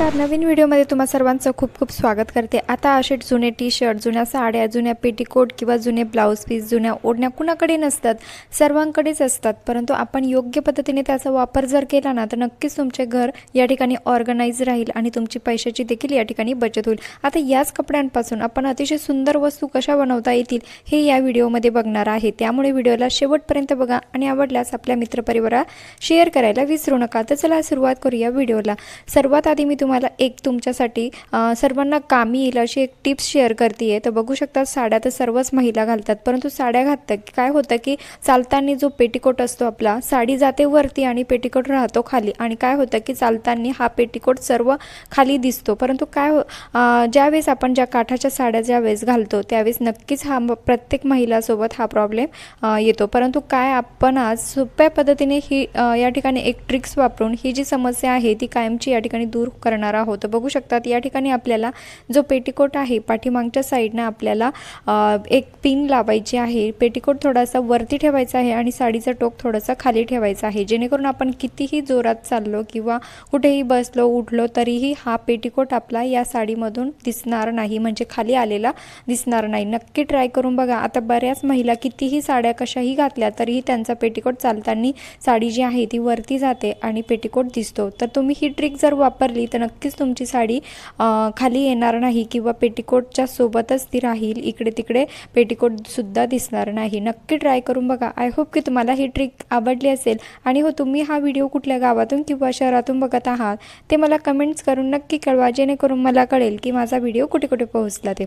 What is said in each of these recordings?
नमस्कार. नवीन व्हिडिओमध्ये तुम्हा सर्वांचं खूप खूप स्वागत करते. आता असे जुने टी शर्ट जुन्या साड्या जुन्या पेटीकोट किंवा जुने ब्लाऊज पीस जुन्या ओढण्या कुणाकडे नसतात सर्वांकडेच असतात. परंतु आपण योग्य पद्धतीने त्याचा वापर जर केला ना तर नक्कीच तुमचे घर या ठिकाणी ऑर्गनाईज राहील आणि तुमची पैशाची देखील या ठिकाणी बचत होईल. आता याच कपड्यांपासून आपण अतिशय सुंदर वस्तू कशा बनवता येतील हे या व्हिडिओमध्ये बघणार आहे. त्यामुळे व्हिडिओला शेवटपर्यंत बघा आणि आवडल्यास आपल्या मित्रपरिवारात शेअर करायला विसरू नका. तर चला सुरुवात करूया व्हिडिओला. सर्वात आधी मी तुम्हाला एक तुमच्यासाठी सर्वांना कामी येईल अशी एक टिप्स शेअर करते आहे तर बघू शकता साड्या तर सर्वच महिला घालतात परंतु साड्या घालतात की काय होतं की चालताना जो पेटीकोट असतो आपला साडी जाते वरती आणि पेटीकोट राहतो खाली. आणि काय होतं की चालताना हा पेटीकोट सर्व खाली दिसतो. परंतु काय हो ज्यावेळेस आपण ज्या काठाच्या साड्या ज्यावेळेस घालतो त्यावेळेस नक्कीच हा प्रत्येक महिलासोबत हा प्रॉब्लेम येतो. परंतु काय आपण आज सोप्या पद्धतीने ही या ठिकाणी एक ट्रिक्स वापरून ही जी समस्या आहे ती कायमची या ठिकाणी दूर करणार आहोत. बघू शकतात या ठिकाणी आपल्याला जो पेटीकोट आहे पाठीमागच्या साईडनं आपल्याला एक पिन लावायची आहे. पेटीकोट थोडासा वरती ठेवायचा आहे आणि साडीचा टोक थोडासा खाली ठेवायचा आहे. जेणेकरून आपण कितीही जोरात चाललो किंवा कुठेही बसलो उठलो तरीही हा पेटीकोट आपला या साडीमधून दिसणार नाही. म्हणजे खाली आलेला दिसणार नाही. नक्की ट्राय करून बघा. आता बऱ्याच महिला कितीही साड्या कशाही घातल्या तरीही त्यांचा पेटीकोट चालताना साडी जी आहे ती वरती जाते आणि पेटीकोट दिसतो. तर तुम्ही ही ट्रिक जर वापरली तर नक्कीच तुमची साडी खाली येणार नाही किंवा पेटीकोटच्या सोबतच ती राहील इकडे तिकडे पेटीकोटसुद्धा दिसणार नाही. नक्की ट्राय करून बघा. आय होप की तुम्हाला ही ट्रिक आवडली असेल. आणि हो तुम्ही हा व्हिडिओ कुठल्या गावातून किंवा शहरातून बघत आहात ते मला कमेंट्स करून नक्की कळवा जेणेकरून मला कळेल की माझा व्हिडिओ कुठे कुठे पोहोचला ते.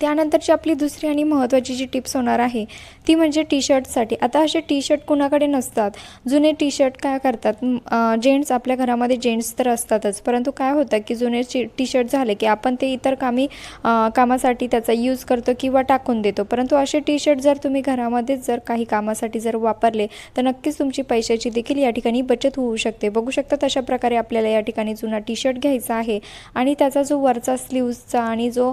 त्यानंतरची आपली दुसरी आणि महत्त्वाची जी टिप्स होणार आहे ती म्हणजे टी शर्टसाठी आता असे टी शर्ट कुणाकडे नसतात? जुने टी शर्ट काय करतात? जेंट्स आपल्या घरामध्ये जेंट्स तर असतातच. परंतु काय होतं की जुने टी शर्ट झाले की आपण ते इतर कामी कामासाठी त्याचा यूज करतो किंवा टाकून देतो. परंतु असे टी शर्ट जर तुम्ही घरामध्येच जर काही कामासाठी जर वापरले तर नक्कीच तुमची पैशाची देखील या ठिकाणी बचत होऊ शकते. बघू शकतात अशा प्रकारे आपल्याला या ठिकाणी जुना टी शर्ट घ्यायचा आहे. आणि त्याचा जो वरचा स्लीव्सचा आणि जो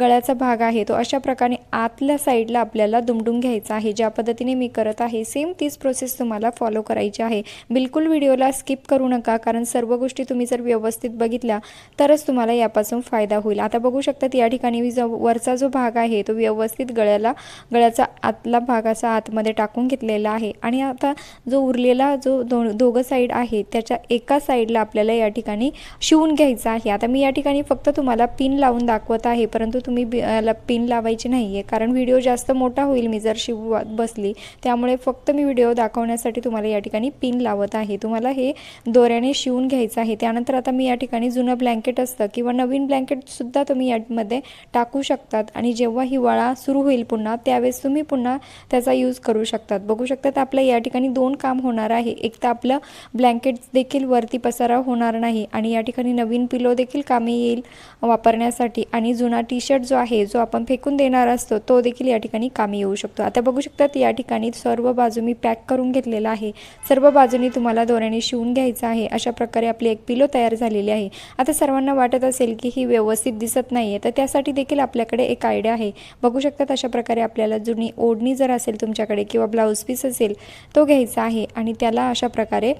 गळ्याचा भाग आहे. तो अशा प्रकारे आतल्या साईडला आपल्याला दुमडून घ्यायचा आहे. ज्या पद्धतीने मी करत आहे सेम तीच प्रोसेस तुम्हाला फॉलो करायची आहे. बिलकुल व्हिडिओला स्किप करू नका कारण सर्व गोष्टी तुम्ही जर व्यवस्थित बघितल्या तरच तुम्हाला यापासून फायदा होईल. आता बघू शकतात या ठिकाणी मी जो वरचा जो भाग आहे तो व्यवस्थित गळ्याला गळ्याचा आतला भाग असा आतमध्ये टाकून घेतलेला आहे. आणि आता जो उरलेला जो दो दोघं साईड आहे त्याच्या एका साईडला आपल्याला या ठिकाणी शिवून घ्यायचा आहे. आता मी या ठिकाणी फक्त तुम्हाला पिन लावून दाखवत आहे परंतु तुम्ही त्याला पिन लावायची नाही आहे कारण व्हिडिओ जास्त मोठा होईल मी जर शिवत बसली. त्यामुळे फक्त मी व्हिडिओ दाखवण्यासाठी तुम्हाला या ठिकाणी पिन लावत आहे. तुम्हाला हे दोऱ्याने शिवून घ्यायचं आहे. त्यानंतर आता मी या ठिकाणी जुनं ब्लँकेट असतं किंवा नवीन ब्लँकेटसुद्धा तुम्ही यामध्ये टाकू शकतात. आणि जेव्हा हिवाळा सुरू होईल पुन्हा त्यावेळेस तुम्ही पुन्हा त्याचा यूज करू शकतात. बघू शकतात आपलं या ठिकाणी दोन काम होणार आहे. एक तर आपलं ब्लँकेट देखील वरती पसारा होणार नाही आणि या ठिकाणी नवीन पिलो देखील कामी येईल वापरण्यासाठी. आणि जुना टी शर्ट जो आहे जो आपण फेकून देणार असतो तो देखील या ठिकाणी कामी येऊ शकतो. आता बघू शकतात या ठिकाणी सर्व बाजू मी पॅक करून घेतलेला आहे. सर्व बाजूनी तुम्हाला दोऱ्याने शिवून घ्यायचं आहे. अशा प्रकारे आपली एक पिलो तयार झालेली आहे. आता सर्वांना वाटत असेल की ही व्यवस्थित दिसत नाही आहे तर त्यासाठी देखील आपल्याकडे एक आयडिया आहे. बघू शकतात अशा प्रकारे आपल्याला जुनी ओढणी जर असेल तुमच्याकडे किंवा ब्लाऊज पीस असेल तो घ्यायचा आहे आणि त्याला अशा प्रकारे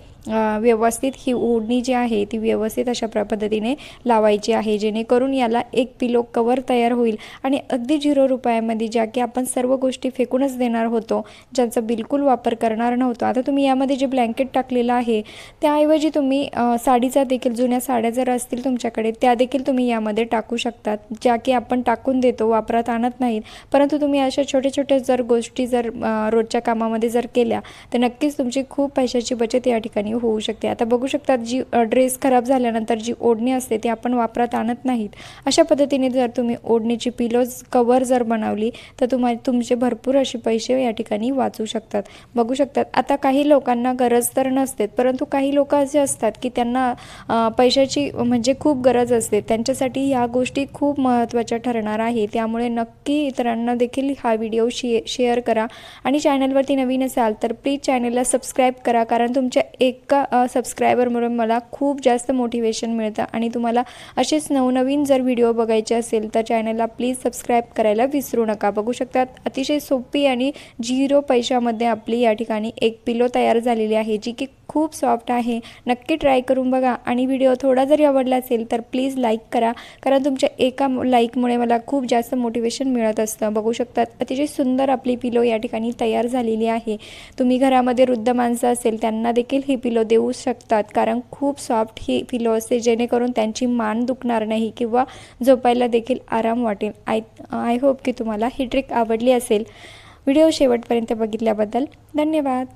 व्यवस्थित ही ओढणी जी आहे ती व्यवस्थित अशा प्र पद्धतीने लावायची आहे जेणेकरून याला एक पिलो कवर तयार होईल आणि आणि अगदी झिरो रुपयामध्ये ज्या की आपण सर्व गोष्टी फेकूनच देणार होतो ज्यांचा बिलकुल वापर करणार नव्हतो. आता तुम्ही यामध्ये जे ब्लँकेट टाकलेलं आहे त्याऐवजी तुम्ही साडीचा देखील जुन्या साड्या जर असतील तुमच्याकडे त्या देखील तुम्ही यामध्ये टाकू शकतात ज्या की आपण टाकून देतो वापरात आणत नाहीत. परंतु तुम्ही अशा छोट्या छोट्या जर गोष्टी जर रोजच्या कामामध्ये जर केल्या तर नक्कीच तुमची खूप पैशाची बचत या ठिकाणी होऊ शकते. आता बघू शकतात जी ड्रेस खराब झाल्यानंतर जी ओढणी असते ती आपण वापरात आणत नाहीत. अशा पद्धतीने जर तुम्ही ओढणीची पिलो पिलोज कवर जर बनवली तर तुम्हा तुमचे भरपूर असे पैसे या ठिकाणी वाचू शकतात. बघू शकतात. आता काही लोकांना गरज तर नसते परंतु काही लोक असे असतात की त्यांना पैशाची म्हणजे खूप गरज असते. त्यांच्यासाठी ह्या गोष्टी खूप महत्त्वाच्या ठरणार आहे. त्यामुळे नक्की इतरांना देखील हा व्हिडिओ शे शेअर करा. आणि चॅनलवरती नवीन असाल तर प्लीज चॅनलला सबस्क्राईब करा. कारण तुमच्या एका सबस्क्रायबरमुळे मला खूप जास्त मोटिवेशन मिळतं. आणि तुम्हाला असेच नवनवीन जर व्हिडिओ बघायचे असेल तर चॅनलला प्लीज सबस्क्राईब करायला विसरू नका. बघू शकतात अतिशय सोपी आणि झिरो पैशामध्ये आपली या ठिकाणी एक पिलो तयार झालेली आहे जी की खूप सॉफ्ट आहे. नक्की ट्राय करून बघा. आणि व्हिडिओ थोडा जरी आवडला असेल तर प्लीज लाईक करा. कारण तुमच्या एका लाईकमुळे मला खूप जास्त मोटिवेशन मिळत असतं. बघू शकतात अतिशय सुंदर आपली पिलो या ठिकाणी तयार झालेली आहे. तुम्ही घरामध्ये वृद्ध माणसं असेल त्यांना देखील ही पिलो देऊ शकतात. कारण खूप सॉफ्ट ही पिलो असते जेणेकरून त्यांची मान दुखणार नाही किंवा झोपायला देखील आराम वाटेल. आय आय होप की तुम्हाला ही ट्रिक आवडली असेल. व्हिडिओ शेवटपर्यंत बघितल्याबद्दल धन्यवाद.